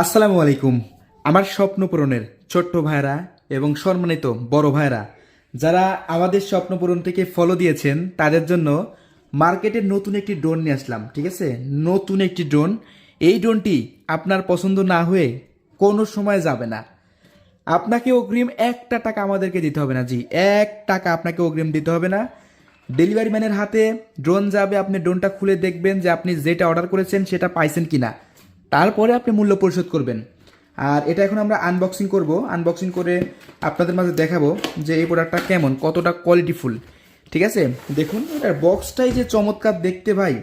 আসসালামু আলাইকুম। আমার স্বপ্ন পূরণের ছোট্ট ভাইরা এবং সম্মানিত বড় ভাইরা যারা আমাদের স্বপ্ন পূরণ থেকে ফলো দিয়েছেন, তাদের জন্য মার্কেটে নতুন একটি ড্রোন নিয়ে আসলাম, ঠিক আছে? নতুন একটি ড্রোন এই ড্রোনটি আপনার পছন্দ না হয়ে কোনো সময় যাবে না। আপনাকে অগ্রিম একটা টাকা আমাদেরকে দিতে হবে না, জি, এক টাকা আপনাকে অগ্রিম দিতে হবে না। ডেলিভারি ম্যানের হাতে ড্রোন যাবে, আপনি ড্রোনটা খুলে দেখবেন যে আপনি যেটা অর্ডার করেছেন সেটা পাইছেন কিনা। তারপরে আপনি মূল্য পরিশোধ করবেন। আর এটা এখন আমরা আনবক্সিং করব। আনবক্সিং করে আপনাদের মাঝে দেখাবো যে এই প্রোডাক্টটা কেমন, কতটা কোয়ালিটিফুল ঠিক আছে? দেখুন, এটার বক্সটাই যে চমৎকার দেখতে ভাই।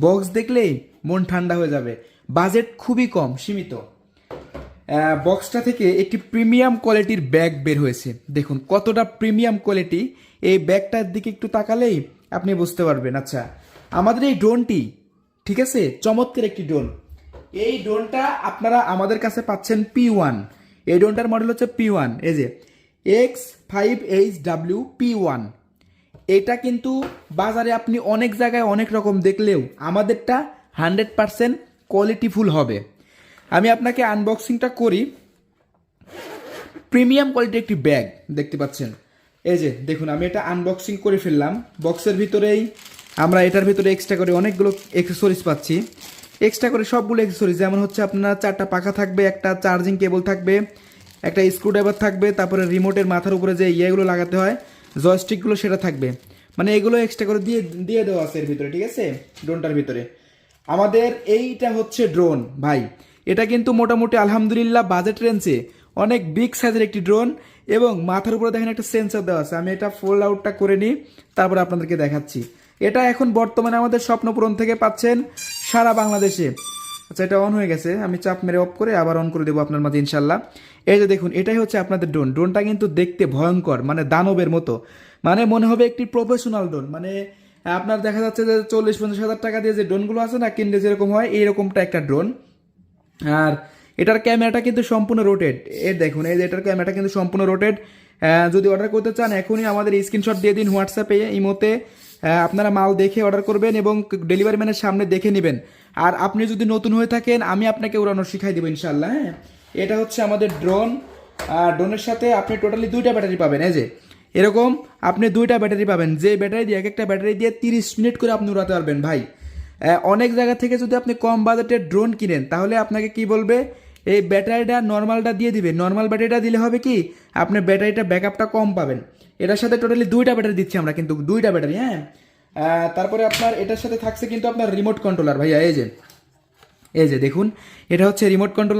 বক্স দেখলেই মন ঠান্ডা হয়ে যাবে। বাজেট খুবই কম, সীমিত। বক্সটা থেকে একটি প্রিমিয়াম কোয়ালিটির ব্যাগ বের হয়েছে। দেখুন, কতটা প্রিমিয়াম কোয়ালিটি এই ব্যাগটার দিকে একটু তাকালেই আপনি বুঝতে পারবেন। আচ্ছা আমাদের এই ড্রোনটি ঠিক আছে? চমৎকার একটি ড্রোন এই ড্রোনটা আপনারা আমাদের কাছে পাচ্ছেন পি ওয়ান এই ড্রোনটার মডেল হচ্ছে পি ওয়ান এই যে X five H W P one এটা কিন্তু বাজারে আপনি অনেক জায়গায় অনেক রকম দেখলেও আমাদেরটা হান্ড্রেড পারসেন্ট কোয়ালিটিফুল হবে। আমি আপনাকে আনবক্সিংটা করি। প্রিমিয়াম কোয়ালিটির একটি ব্যাগ দেখতে পাচ্ছেন। এই যে, দেখুন, আমি এটা আনবক্সিং করে ফেললাম। বক্সের ভিতরেই আমরা এটার ভিতরে এক্সট্রা করে অনেকগুলো অ্যাক্সেসরিজ পাচ্ছি। এক্সট্রা করে সবগুলো অ্যাক্সেসরিজ যেমন হচ্ছে আপনার চারটা পাখা থাকবে, একটা চার্জিং কেবল থাকবে, একটা স্ক্রুড্রাইভার থাকবে, তারপরে রিমোটের মাথার উপরে যে ইয়েগুলো লাগাতে হয় জয়স্টিকগুলো সেটা থাকবে। মানে এগুলো এক্সট্রা করে দিয়ে দিয়ে দেওয়া আছে এর ভিতরে, ঠিক আছে? ড্রোনটার ভিতরে। আমাদের এইটা হচ্ছে ড্রোন ভাই। এটা কিন্তু মোটামুটি আলহামদুলিল্লাহ বাজেট রেঞ্জে অনেক বিগ সাইজের একটি ড্রোন এবং মাথার উপরে দেখেন একটা সেন্সর দেওয়া আছে। আমি এটা ফোল্ড আউটটা করে নিই, তারপরে আপনাদেরকে দেখাচ্ছি। এটা এখন বর্তমানে আমাদের স্বপ্নপূরণ থেকে পাচ্ছেন সারা বাংলাদেশে। আচ্ছা এটা অন হয়ে গেছে। আমি চাপ মেরে অফ করে আবার অন করে দেবো আপনার মাঝে, ইনশাল্লাহ। এই যে দেখুন, এটাই হচ্ছে আপনাদের ড্রোন ড্রোনটা কিন্তু দেখতে ভয়ঙ্কর মানে দানবের মতো। মানে মনে হবে একটি প্রফেশনাল ড্রোন মানে আপনার দেখা যাচ্ছে যে চল্লিশ, পঞ্চাশ হাজার টাকা দিয়ে যে ড্রোনগুলো আছে না, কিনলে যেরকম হয়, এইরকমটা একটা ড্রোন আর এটার ক্যামেরাটা কিন্তু সম্পূর্ণ রোটেড এ দেখুন, এই যে এটার ক্যামেরাটা কিন্তু সম্পূর্ণ রোটেড যদি অর্ডার করতে চান, এখনই আমাদের স্ক্রিনশট দিয়ে দিন হোয়াটসঅ্যাপে, ইমোতে। আপনারা মাল দেখে অর্ডার করবেন এবং ডেলিভারি ম্যানের সামনে দেখে নেবেন। আর আপনি যদি নতুন হয়ে থাকেন, আমি আপনাকে উড়ানো শিখাই দেবো ইনশাল্লাহ হ্যাঁ? এটা হচ্ছে আমাদের ড্রোন আর ড্রোনের সাথে আপনি টোটালি দুইটা ব্যাটারি পাবেন, এই যে। এরকম আপনি দুইটা ব্যাটারি পাবেন, যে ব্যাটারি দিয়ে এক একটা ব্যাটারি দিয়ে তিরিশ মিনিট করে আপনি উড়াতে পারবেন, ভাই। অনেক জায়গা থেকে যদি আপনি কম বাজেটের ড্রোন কিনেন, তাহলে আপনাকে কি বলবে? এই ব্যাটারিটা নর্মালটা দিয়ে দিবে। নর্মাল ব্যাটারিটা দিলে হবে কি? আপনি ব্যাটারিটা ব্যাকআপটা কম পাবেন। এটার সাথে টোটালি দুইটা ব্যাটারি দিচ্ছি আমরা কিন্তু, দুইটা ব্যাটারি হ্যাঁ? তারপরে আপনার এটার সাথে থাকছে কিন্তু আপনার রিমোট কন্ট্রোলার ভাইয়া, এই যে এই যে দেখুন, এটা হচ্ছে রিমোট কন্ট্রোলার